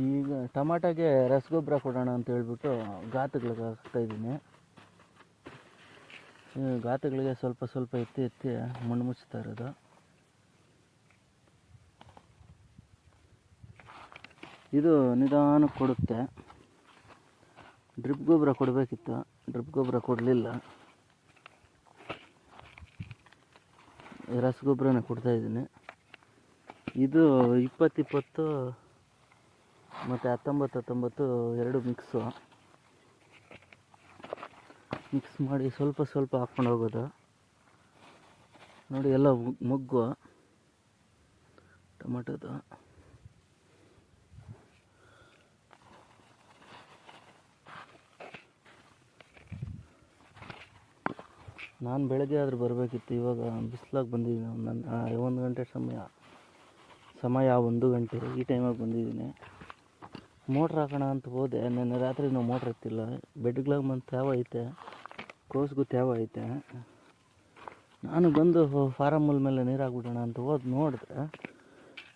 ಈಗ ಟಮಾಟಾಗೆ ರಸಗೊಬ್ಬರ ಕೊಡೋಣ ಅಂತ ಹೇಳ್ಬಿಟ್ಟು ಗಾತುಗಳಿಗೆ ಹಾಕ್ತಾಯಿದ್ದೀನಿ ಗಾತುಗಳಿಗೆ ಸ್ವಲ್ಪ ಸ್ವಲ್ಪ ಎತ್ತಿ ಎತ್ತಿ ಮಣ್ಣು ಮುಚ್ತಾ ಇರೋದು. ಇದು ನಿಧಾನಕ್ಕೆ ಕೊಡುತ್ತೆ. ಡ್ರಿಪ್ ಗೊಬ್ಬರ ಕೊಡಬೇಕಿತ್ತು. ಡ್ರಿಪ್ ಗೊಬ್ಬರ ಕೊಡಲಿಲ್ಲ. ರಸಗೊಬ್ಬರನೇ ಕೊಡ್ತಾಯಿದ್ದೀನಿ ಇದು ಇಪ್ಪತ್ತಿಪ್ಪತ್ತು ಮತ್ತು ಹತ್ತೊಂಬತ್ತು ಹತ್ತೊಂಬತ್ತು, ಎರಡು ಮಿಕ್ಸು ಮಿಕ್ಸ್ ಮಾಡಿ ಸ್ವಲ್ಪ ಸ್ವಲ್ಪ ಹಾಕ್ಕೊಂಡು ಹೋಗೋದು. ನೋಡಿ ಎಲ್ಲ ಮೊಗ್ಗು. ಟೊಮೆಟೊದು. ನಾನು ಬೆಳಗ್ಗೆ ಆದರೂ ಬರಬೇಕಿತ್ತು, ಇವಾಗ ಬಿಸಿಲಾಗಿ ಬಂದಿದ್ದೀನಿ ನನ್ನ ಒಂದು ಗಂಟೆ ಸಮಯ. ಸಮಯ ಒಂದು ಗಂಟೆ, ಈ ಟೈಮಾಗಿ ಬಂದಿದ್ದೀನಿ ಮೋಟ್ರ್ ಹಾಕೋಣ ಅಂತ ಹೋದೆ. ನಿನ್ನೆ ರಾತ್ರಿ ನಾವು ಮೋಟ್ರ್ ಎತ್ತಿಲ್ಲ ಬೆಡ್ಗ್ಲಾಗ ಬಂದು ತ್ಯಾವ ಐತೆ. ಕೋಸ್ಗೂ ತ್ಯಾವ ಐತೆ. ನಾನು ಬಂದು ಫಾರಮ್ ಹುಲ್ ಮೇಲೆ ನೀರು ಹಾಕ್ಬಿಡೋಣ ಅಂತ ಹೋದ್ ನೋಡಿದೆ.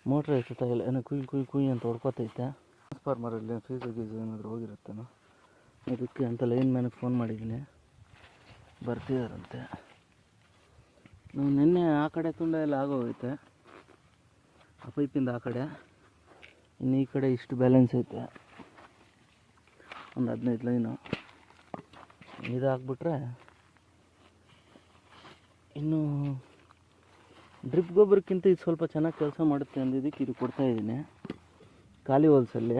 ಮೋಟ್ರ್ ಎತ್ತುತ್ತಾ ಇಲ್ಲ. ಏನೋ ಕುಯ್ ಕುಯ್ ಕುಯ್ ಅಂತ ಹೊಡ್ಕೊತೈತೆ. ಟ್ರಾನ್ಸ್ಫಾರ್ಮರಲ್ಲಿ ಫೀಸು ಗೀಸು ಏನಾದರೂ ಹೋಗಿರುತ್ತೇನೋ? ಇದಕ್ಕೆ ಅಂತ ಲೈನ್ ಮ್ಯಾನಿಗೆ ಫೋನ್ ಮಾಡಿದ್ದೀನಿ. ಬರ್ತಿದಾರಂತೆ. ನಾವು ನಿನ್ನೆ ಆ ಕಡೆ ತುಂಡ ಎಲ್ಲ ಆಗೋಗೈತೆ. ಆ ಪೈಪಿಂದ ಆ ಕಡೆ. ಇನ್ನು ಈ ಕಡೆ ಇಷ್ಟು ಬ್ಯಾಲೆನ್ಸ್ ಐತೆ. ಒಂದು ಹದಿನೈದು ಲೈನು ಇದು ಹಾಕ್ಬಿಟ್ರೆ ಇನ್ನು ಡ್ರಿಪ್ ಗೊಬ್ಬರಕ್ಕಿಂತ ಇದು ಸ್ವಲ್ಪ ಚೆನ್ನಾಗಿ ಕೆಲಸ ಮಾಡುತ್ತೆ ಅಂದಿದ್ದಕ್ಕೆ ಇದು ಕೊಡ್ತಾ ಇದ್ದೀನಿ. ಖಾಲಿ ಹೊಲ್ಸಲ್ಲಿ.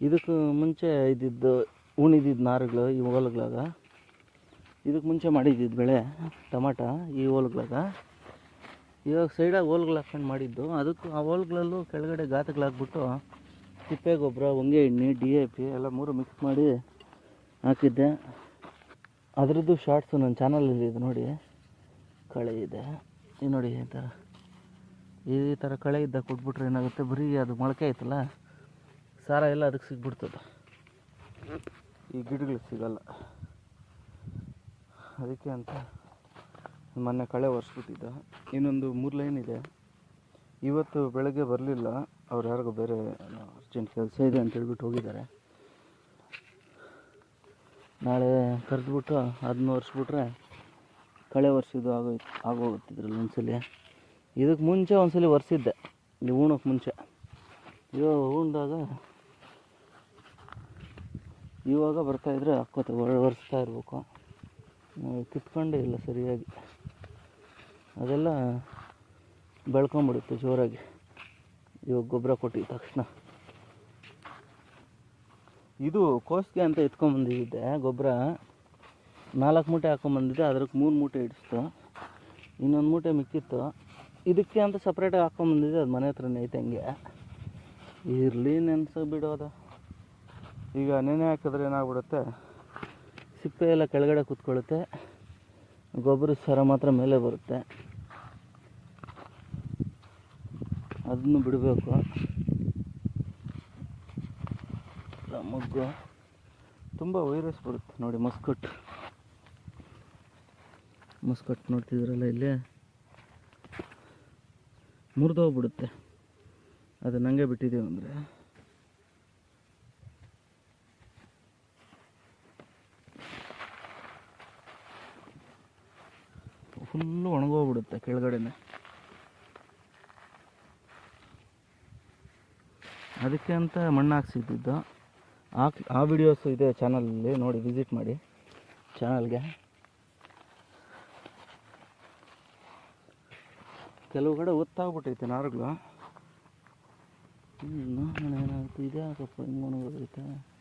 ಇದಕ್ಕೆ ಮುಂಚೆ ಇದ್ದಿದ್ದು ಉಣಿದಿದ್ದು ನಾರುಗಳು, ಈ ಹೋಲ್ಗಳಾಗ. ಇದಕ್ಕೆ ಮುಂಚೆ ಮಾಡಿದ್ದಿದ್ದು ಬೆಳೆ, ಟೊಮಾಟ, ಈ ಹೋಲ್ಗಳಾಗ. ಇವಾಗ ಸೈಡಾಗಿ ಹೋಲ್ಗಳು ಹಾಕ್ಕೊಂಡು ಮಾಡಿದ್ದು. ಅದಕ್ಕೂ ಆ ಹೋಲ್ಗಳಲ್ಲೂ ಕೆಳಗಡೆ ಗಾತಗಳಾಕ್ಬಿಟ್ಟು ತಿಪ್ಪೆ ಗೊಬ್ಬರ, ಹೊಂಗೆ ಎಣ್ಣೆ ಡಿ ಎ ಪಿ ಎಲ್ಲ ಮೂರು ಮಿಕ್ಸ್ ಮಾಡಿ ಹಾಕಿದ್ದೆ. ಅದರದ್ದು ಶಾರ್ಟ್ಸು ನನ್ನ ಚಾನಲಲ್ಲಿ ಇದು ನೋಡಿ. ಕಳೆ ಇದೆ. ಈ ನೋಡಿ ಈ ಥರ ಈ ಥರ ಕಳೆ ಇದ್ದ ಕೊಟ್ಬಿಟ್ರೆ ಏನಾಗುತ್ತೆ? ಬರೀ ಅದು ಮೊಳಕೆ ಆಯ್ತಲ್ಲ? ಸಾರ ಎಲ್ಲ ಅದಕ್ಕೆ ಸಿಗ್ಬಿಡ್ತದೆ. ಈ ಗಿಡಗಳಿಗೆ ಸಿಗಲ್ಲ. ಅದಕ್ಕೆ ಅಂತ ಮೊನ್ನೆ ಕಳೆ ಒರೆಸ್ಬಿಟ್ಟಿದ್ದ. ಇನ್ನೊಂದು ಮೂರು ಲೈನ್ ಇದೆ. ಇವತ್ತು ಬೆಳಗ್ಗೆ ಬರಲಿಲ್ಲ. ಅವ್ರು ಯಾರಿಗೂ ಬೇರೆ ಅರ್ಜೆಂಟ್ ಕೆಲಸ ಇದೆ ಅಂತ ಹೇಳ್ಬಿಟ್ಟು ಹೋಗಿದ್ದಾರೆ. ನಾಳೆ ಕರೆದ್ಬಿಟ್ಟು ಅದನ್ನ ಒರೆಸ್ಬಿಟ್ರೆ ಕಳೆ ಒರೆಸಿದ್ದು ಆಗೋಯ್ತು ಆಗೋಗುತ್ತಿದ್ರಲ್ಲ ಒಂದ್ಸಲಿ. ಇದಕ್ಕೆ ಮುಂಚೆ ಒಂದ್ಸಲಿ ಒರೆಸಿದ್ದೆ. ನೀವು ಉಣೋಕ್ಕೆ ಮುಂಚೆ. ಇವಾಗ ಉಂಡಾಗ ಇವಾಗ ಬರ್ತಾಯಿದ್ರೆ ಹಾಕೋತ ಒರೆಸ್ತಾ ಇರಬೇಕು. ಕಿತ್ಕೊಂಡೇ ಇಲ್ಲ ಸರಿಯಾಗಿ. ಅದೆಲ್ಲ ಬೆಳ್ಕೊಂಬಿಡುತ್ತೆ ಜೋರಾಗಿ. ಇವಾಗ ಗೊಬ್ಬರ ಕೊಟ್ಟಿದ್ದ ತಕ್ಷಣ. ಇದು ಕೋಸಿಗೆ ಅಂತ ಎತ್ಕೊಂಬಂದಿದ್ದೆ ಗೊಬ್ಬರ. ನಾಲ್ಕು ಮೂಟೆ ಹಾಕೊಂಬಂದಿದ್ದೆ ಅದಕ್ಕೆ ಮೂರು ಮೂಟೆ ಇಡಿಸ್ತು. ಇನ್ನೊಂದು ಮೂಟೆ ಮಿಕ್ಕಿತ್ತು. ಇದಕ್ಕೆ ಅಂತ ಸಪ್ರೇಟಾಗಿ ಹಾಕೊಂಬಂದಿದ್ದೆ ಅದು ಮನೆ ಹತ್ರನೇ ಐತೆ ಹಂಗೆ. ಇರಲಿ ನೆನ್ಸ ಬಿಡೋದ ಈಗ ನೆನೆ ಹಾಕಿದ್ರೆ ಏನಾಗ್ಬಿಡುತ್ತೆ? ಸಿಪ್ಪೆ ಎಲ್ಲ ಕೆಳಗಡೆ ಕೂತ್ಕೊಳ್ಳುತ್ತೆ ಗೊಬ್ಬರದ ಸರ ಮಾತ್ರ ಮೇಲೆ ಬರುತ್ತೆ. ಅದನ್ನು ಬಿಡಬೇಕು. ಮೊಗ್ಗು. ತುಂಬ ವೈರಸ್ ಬರುತ್ತೆ ನೋಡಿ, ಮಸ್ಕಟ್. ಮಸ್ಕಟ್ ನೋಡ್ತಿದ್ರಲ್ಲ ಇಲ್ಲಿ? ಮುರಿದೋಗ್ಬಿಡುತ್ತೆ. ಅದು ನನಗೆ ಬಿಟ್ಟಿದ್ದೀವಿ ಅಂದರೆ. ಫುಲ್ಲು ಒಣಗೋಗ್ಬಿಡುತ್ತೆ ಕೆಳಗಡೆನೆ. ಅದಕ್ಕೆ ಅಂತ ಮಣ್ಣು ಹಾಕ್ಸಿದ್ದು ಆ ಆ ವಿಡಿಯೋಸು ಇದೆ ಚಾನಲಲ್ಲಿ ನೋಡಿ ವಿಸಿಟ್ ಮಾಡಿ ಚಾನಲ್ಗೆ. ಕೆಲವು ಕಡೆ ಒತ್ತಾಗ್ಬಿಟ್ಟೈತೆ ನಾರುಗಳು. ಏನಾಗುತ್ತೆ ಇದೇ ಯಾಕಪ್ಪ ಹಿಂಗೆ ಒಣಗೋಗೈತೆ.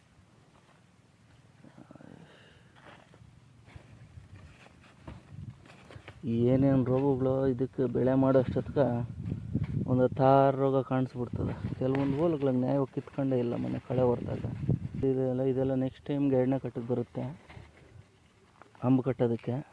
ಏನೇನು ರೋಗಗಳು ಇದಕ್ಕೆ ಬೆಳೆ ಮಾಡೋ ಅಷ್ಟೊತ್ತಿಗೆ ಒಂದು ತಾರ ರೋಗ ಕಾಣಿಸ್ಬಿಡ್ತದೆ. ಕೆಲವೊಂದು ಹೋಲ್ಗಳಿಗೆ ನ್ಯಾಯವಾಗಿ ಕಿತ್ಕೊಂಡೇ ಇಲ್ಲ ಮನೆ ಕಳೆ ಹೊರ್ದಾಗ. ಇದೆಲ್ಲ ಇದೆಲ್ಲ ನೆಕ್ಸ್ಟ್ ಟೈಮ್ಗೆ ಎಣ್ಣೆ ಕಟ್ಟಕ್ಕೆ ಬರುತ್ತೆ. ಅಂಬು ಕಟ್ಟೋದಕ್ಕೆ.